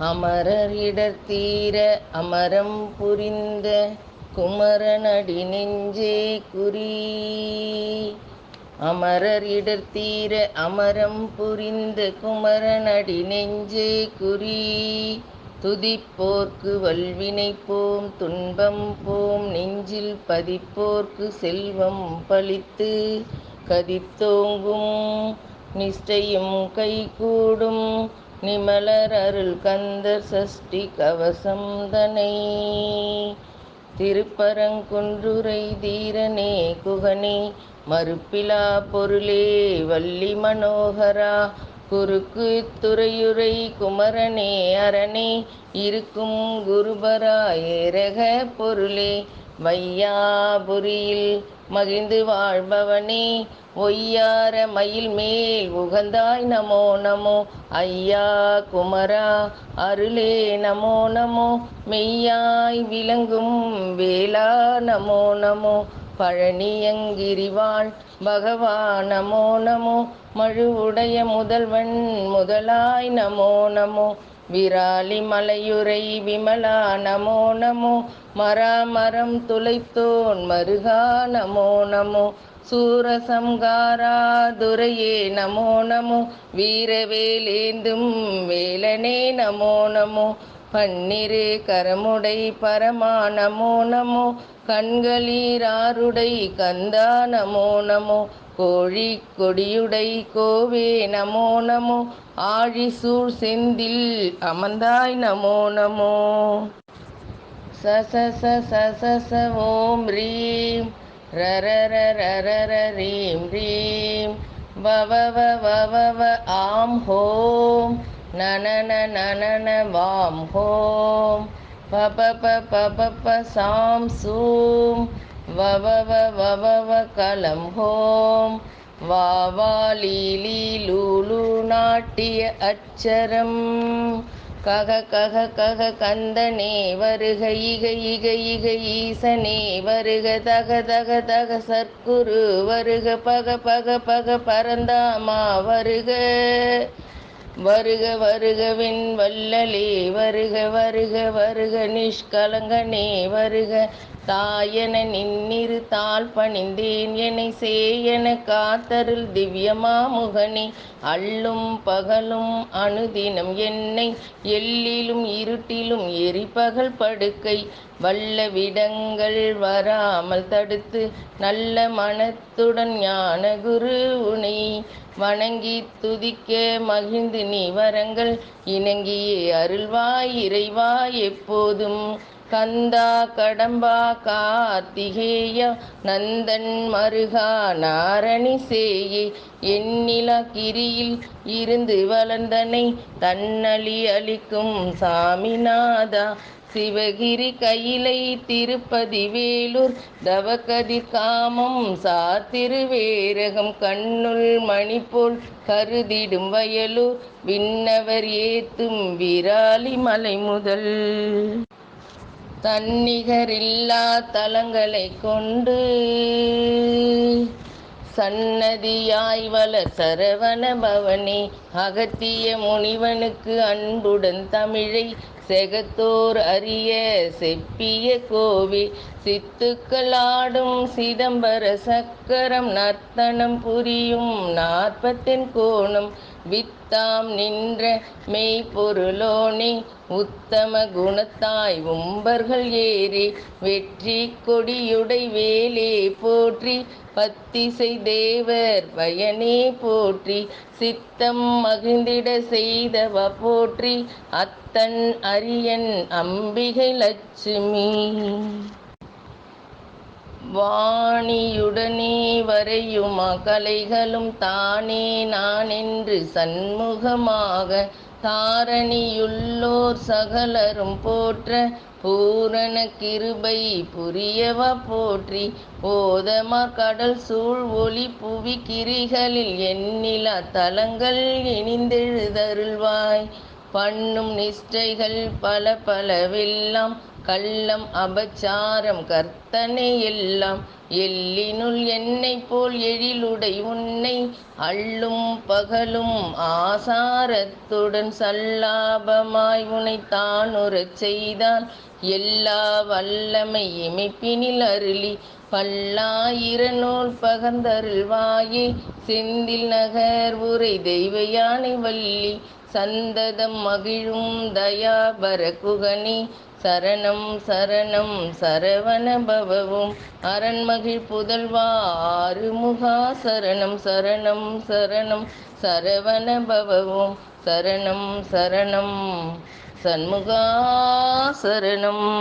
அமரர் இடர்தீர அமரம் புரிந்த குமரனடி நெஞ்சே குறி. அமரர் இடர்தீர அமரம் புரிந்த குமரனடி நெஞ்சே குறி. துதிப்போர்க்கு வல்வினை போம் துன்பம் போம் நெஞ்சில் பதிப்போர்க்கு செல்வம் பழித்து கதித்தோங்கும் நிஷ்டையும் கைகூடும் நிமலர் அருள் கந்தர் சஷ்டி கவசம் தனை. திருப்பரங்குன்றுரை தீரனே குகனே மறுப்பிலா பொருளே வள்ளி மனோகரா. குறுக்கு துறையுரை குமரனே அரணே இருக்கும் குருபரா ஏரக பொருளே. வையாபுரியில் மகிழ்ந்து வாழ்பவனே ஒய்யார மயில் மேல் உகந்தாய் நமோ நமோ. ஐயா குமரா அருளே நமோ நமோ. மெய்யாய் விளங்கும் வேளா நமோ நமோ. பழனியங்கிரிவாள் பகவா நமோ நமோ. மழுவுடைய முதல்வன் முதலாய் நமோ நமோ. விராலி மலையுரை விமலா நமோ நமோ. மராமரம் துளைத்தோன் மருகா நமோ நமோ. சூரசம்காரா துரையே நமோ நமோ. வீரவேலேந்தும் வேலனே நமோ நமோ. பன்னிரு கரமுடை பரமா நமோ நமோ கண்களீராருடை கந்தா நமோ நமோ கோழி கொடியுடை கோவே நமோ நமோ ஆழிசூழ் செந்தில் அமர்ந்தாய் நமோ நமோ. ச ச ச ச ச ஓம் ரீம் ரர ரீம் ரீம். வவ வவ வ ஆம் ஹோம். நன ந வாம் ஹோம் ப ப சாம் சூம். வ வ கலம் ஹோம். வா லூலு நாட்டிய அச்சரம். கக கக கக கந்தனே வருக இக இக இக ஈசனே வருக தக தக தக சர்க்குரு வருக பக பக பக பரந்தாமா வருக. வருக வருகவின் வல்லலே வருக வருக வருக நிஷ்கலங்கனே வருக தாயன நின்னிரு தாழ் பணிந்தேன். என்னை சேயன காத்தருள் திவ்யமா முகனே அள்ளும் பகலும் அனுதினம் என்னை எல்லிலும் இருட்டிலும் எரிபகல் படுக்கை. வல்ல விடங்கள் வராமல் தடுத்து நல்ல மனத்துடன் ஞான குரு உனை வணங்கி துதிக்க மகிழ்ந்து நீ வரங்கள். இணங்கியே அருள்வாய் இறைவாய் எப்போதும் கந்தா கடம்பா கார்த்திகேயா நந்தன் மருகா நாரணி சேயே எண்ணிலா கிரியில் இருந்து வளர்ந்தனை தன்னலி அளிக்கும் சாமிநாதா. சிவகிரி கையிலை திருப்பதி வேலூர் தவகதி காமம் சாத்திருவேரகம் கண்ணுள் மணிப்போல் கருதிடும் வயலூர் விண்ணவர் ஏத்தும் விராலி மலை முதல். தன்னிகரில்லா தலங்களை கொண்டு சன்னதியாய் வளர் சரவண பவனி அகத்திய முனிவனுக்கு அன்புடன் தமிழை செகத்தோர் அறிய செப்பிய கோவி சித்துக்களாடும் சிதம்பர சக்கரம் நர்த்தனம் புரியும் நாற்பத்தின் கோணம் வித்தாம் நின்ற மெய்ப்பொருளோனே உத்தம குணத்தாய் உம்பர்கள் ஏறி வெற்றி கொடியுடை வேலே போற்றி பத்திசை தேவர் பயனே போற்றி சித்தம் மகிழ்ந்திட செய்தவ போற்றி அத்தன் அரியன் அம்பிகை லட்சுமி. வாணியுடனே வரையும் கலைகளும் தானே நான் என்று சண்முகமாக தாரணியுள்ளோர் சகலரும் போற்ற பூரண கிருபை புரியவ போற்றி. போதமா கடல் சூழ் ஒளி புவி கிரிகளில் எண்ணிலா தலங்கள் இனிந்தெழுதருள்வாய். பண்ணும் நிஷ்டைகள் பல பலவெல்லாம் கள்ளம் அபச்சாரம் கர்த்தனை எல்லாம் எல்லினுள் என்னைப் போல் எழிலுடை உன்னை அள்ளும் பகலும் ஆசாரத்துடன் சல்லாபமாய் உனை தானுறச் செய்தால் எல்லா வல்லமை இமைப்பினில் அருளி பல்லாயிரநூல் நூல் செந்தில் நகர் உரை தெய்வ யானை வள்ளி சந்ததம் மகிழும் தயாபர குகனி. சரணம் சரணம் சரவண பவவும். அரண்மகிழ் புதல்வா ஆறுமுகா சரணம் சரணம் சரணம் சரவண பவவும். சரணம் சரணம் சண்முகா சரணம்.